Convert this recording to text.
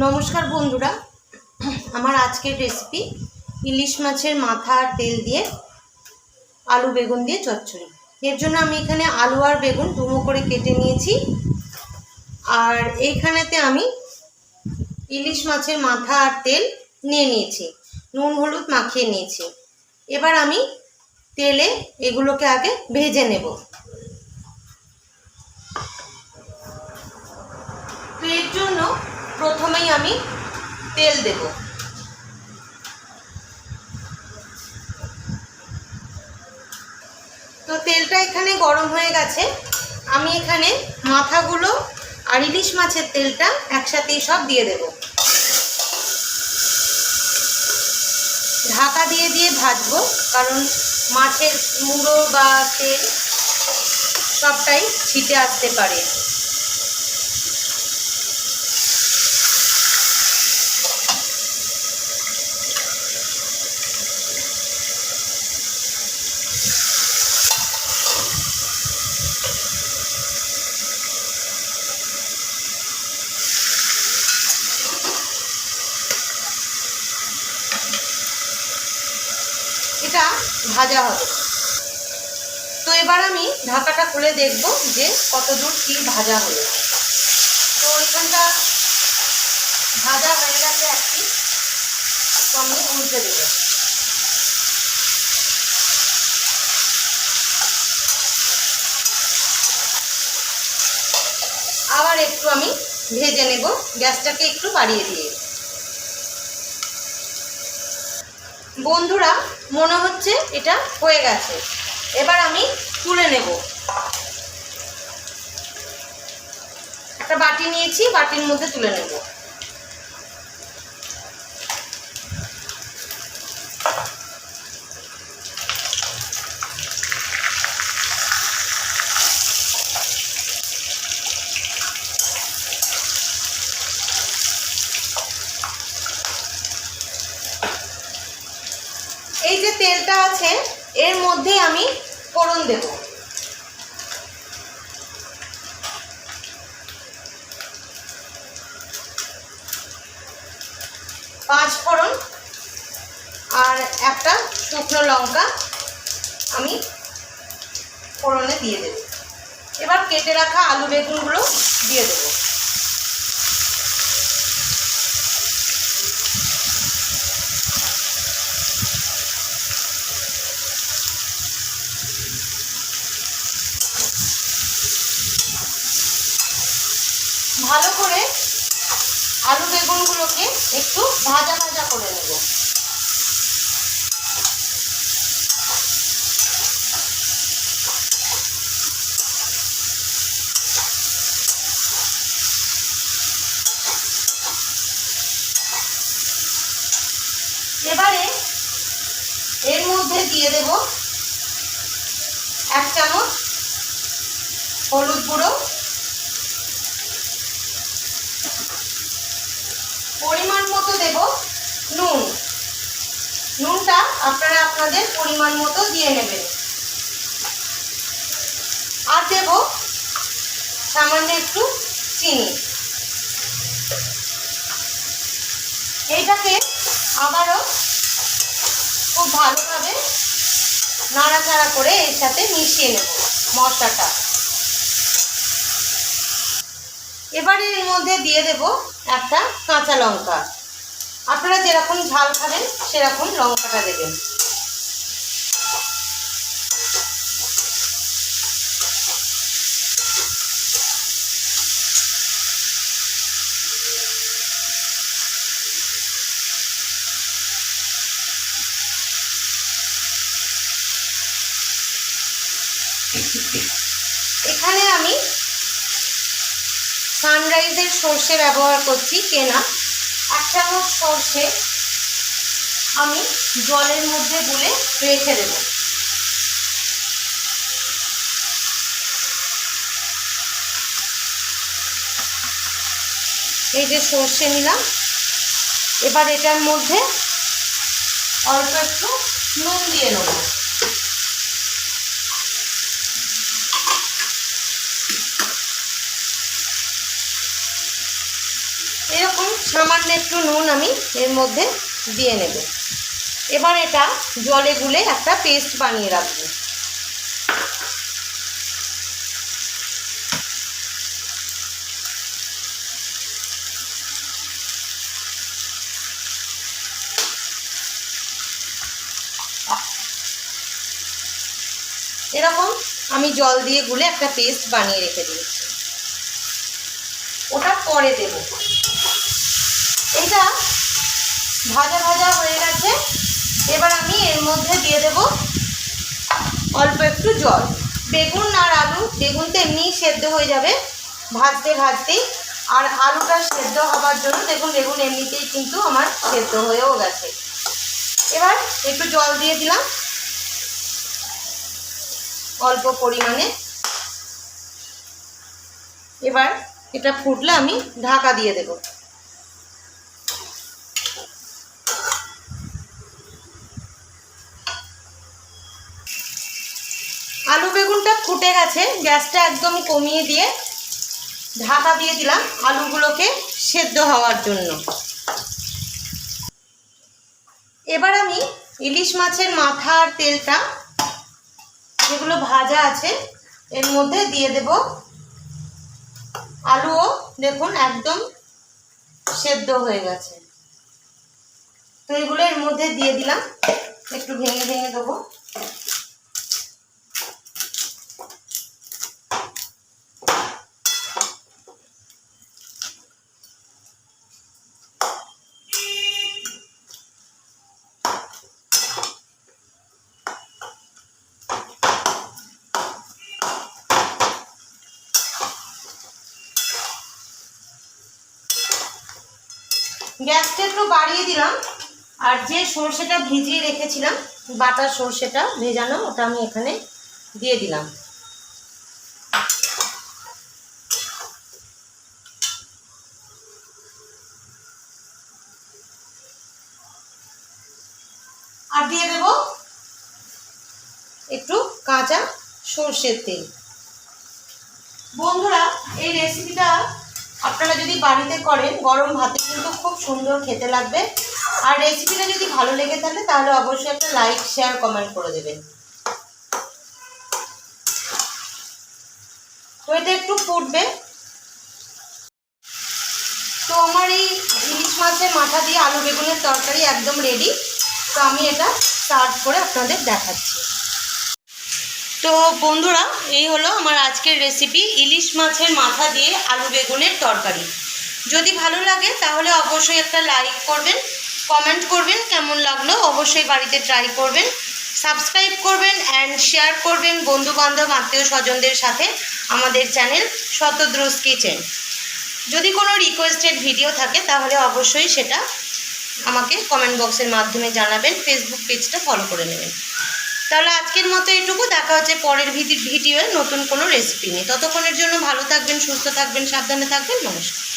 নমস্কার বন্ধুরা। আমার আজকের রেসিপি ইলিশ মাছের মাথা আর তেল দিয়ে আলু বেগুন দিয়ে চচ্চড়ি। এর জন্য আমি এখানে আলু আর বেগুন ডুমো করে কেটে নিয়েছি। আর এইখানেতে আমি ইলিশ মাছের মাথা আর তেল নিয়ে নিয়েছি। নুন, হলুদ মাখিয়ে নিয়েছি। এবার আমি তেলে এগুলোকে আগে ভেজে নেব। তো এর জন্য প্রথমেই আমি তেল দেব। তো তেলটা এখানে গরম হয়ে গেছে। আমি এখানে মাথাগুলো আর ইলিশ মাছের তেলটা একসাথেই সব দিয়ে দেব। ঢাকা দিয়ে দিয়ে ভাজবো, কারণ মাছের মুড়ো বা তেল সবটাই ছিটে আসতে পারে। এটা ভাজা হবে। তো এবার আমি ঢাকাটা খুলে দেখব যে কত দূর কি ভাজা হলো। তো এখানটা ভাজা হয়ে গেছে একটি। তো আমি উল্টে দেব। আবার একটু আমি ভেজে নেব। গ্যাসটাকে একটু বাড়িয়ে দিয়ে। বন্ধুরা, মনে হচ্ছে এটা হয়ে গেছে। এবার আমি তুলে নেব। একটা বাটি নিয়েছি, বাটির মধ্যে তুলে নেব এই যে তেলটা আছে এর মধ্যে আমি ফোড়ন দেব। পাঁচ ফোড়ন আর একটা শুকনো লঙ্কা আমি ফোড়নে দিয়ে দেব। এবার কেটে রাখা আলু বেগুনগুলো দিয়ে দেবো। ভালো করে আলু বেগুনগুলোকে একটু ভাজা ভাজা করে নেব। এবারে এর মধ্যে দিয়ে দেব এক চামচ হলুদ গুঁড়ো পরিমাণ মতো দেব নুন নুনটা আপনারা আপনাদের পরিমাণ মতো দিয়ে নেবেন। আর দেব সামান্য একটু চিনি। এইটাকে আবারও খুব ভালোভাবে নাড়াচাড়া করে এর সাথে মিশিয়ে নেব মশলাটা। এবারে এর মধ্যে দিয়ে দেব একটা কাঁচা লঙ্কা। আপনারা যেরকম ঝাল খাবেন সেরকম লঙ্কাটা দেবেন। এখানে আমি সানরাইজের সর্ষে ব্যবহার করছি কেনা। এক চামচ সর্ষে আমি জলের মধ্যে গুলে রেখে দেব। এই যে সর্ষে নিলাম, এবার এটার মধ্যে অল্প একটু নুন দিয়ে নেব। এরকম সামান্য একটু নুন আমি এর মধ্যে দিয়ে নেব। এবার এটা জলে গুলে একটা পেস্ট বানিয়ে রাখব। এরকম আমি জল দিয়ে গুলে একটা পেস্ট বানিয়ে রেখে দিয়েছি। ওটা পরে দেব। এটা ভাজা ভাজা হয়ে গেছে। এবার আমি এর মধ্যে দিয়ে দেব অল্প একটু জল। বেগুন আর আলু, বেগুন তো এমনিই সেদ্ধ হয়ে যাবে ভাজতে ভাজতেই। আর আলুটা সেদ্ধ হবার জন্য দেখুন, বেগুন এমনিতেই কিন্তু আমার সেদ্ধ হয়েও গেছে। এবার একটু জল দিয়ে দিলাম। অল্প পরিমাণে। এবার এটা ফুটলে আমি ঢাকা দিয়ে দেব আলু বেগুনটা ফুটে গেছে, গ্যাসটা একদম কমিয়ে দিয়ে ঢাকা দিয়ে দিলাম আলুগুলোকে সেদ্ধ হওয়ার জন্য। এবার আমি ইলিশ মাছের মাথা আর তেলটা, যেগুলো ভাজা আছে, এর মধ্যে দিয়ে দেব আলুও। দেখুন, একদম সেদ্ধ হয়ে গেছে। তো এগুলো এর মধ্যে দিয়ে দিলাম, একটু ভেঙে ভেঙে দেবো। গ্যাসটা একটু বাড়িয়ে দিলাম। আর যে সর্ষেটা ভিজিয়ে রেখেছিলাম বাটা সর্ষেটা ভেজানো, ওটা আমি এখানে দিয়ে দিলাম। আর দিয়ে দেব একটু কাঁচা সর্ষের তেল। বন্ধুরা, এই রেসিপিটা আপনারা যদি বাড়িতে করেন, গরম ভাতে কিন্তু খুব সুন্দর খেতে লাগবে। আর রেসিপিটা যদি ভালো লেগে থাকে, তাহলে অবশ্যই একটা লাইক শেয়ার কমেন্ট করে দেবেন। তো এটা একটু ফুটবে। তো আমার এই ইলিশ মাছের মাথা দিয়ে আলু বেগুনের তরকারি একদম রেডি তো আমি এটা সার্ভ করে আপনাদের দেখাচ্ছি। তো বন্ধুরা, এই হলো আমার আজকের রেসিপি ইলিশ মাছের মাথা দিয়ে আলু বেগুনের তরকারি। যদি ভালো লাগে, তাহলে অবশ্যই একটা লাইক করবেন কমেন্ট করবেন, কেমন লাগল অবশ্যই বাড়িতে ট্রাই করবেন সাবস্ক্রাইব করবেন অ্যান্ড শেয়ার করবেন বন্ধু বান্ধব আত্মীয় স্বজনদের সাথে আমাদের চ্যানেল শতদ্রুস কিচেন যদি কোনো রিকোয়েস্টেড ভিডিও থাকে, তাহলে অবশ্যই সেটা আমাকে কমেন্ট বক্সের মাধ্যমে জানাবেন ফেসবুক পেজটা ফলো করে নেবেন। তাহলে আজকের মতো এইটুকু। দেখা হচ্ছে পরের ভিডিওয়ে নতুন কোনো রেসিপি নিয়ে। ততক্ষণের জন্য ভালো থাকবেন, সুস্থ থাকবেন, সাবধানে থাকবেন। নমস্কার।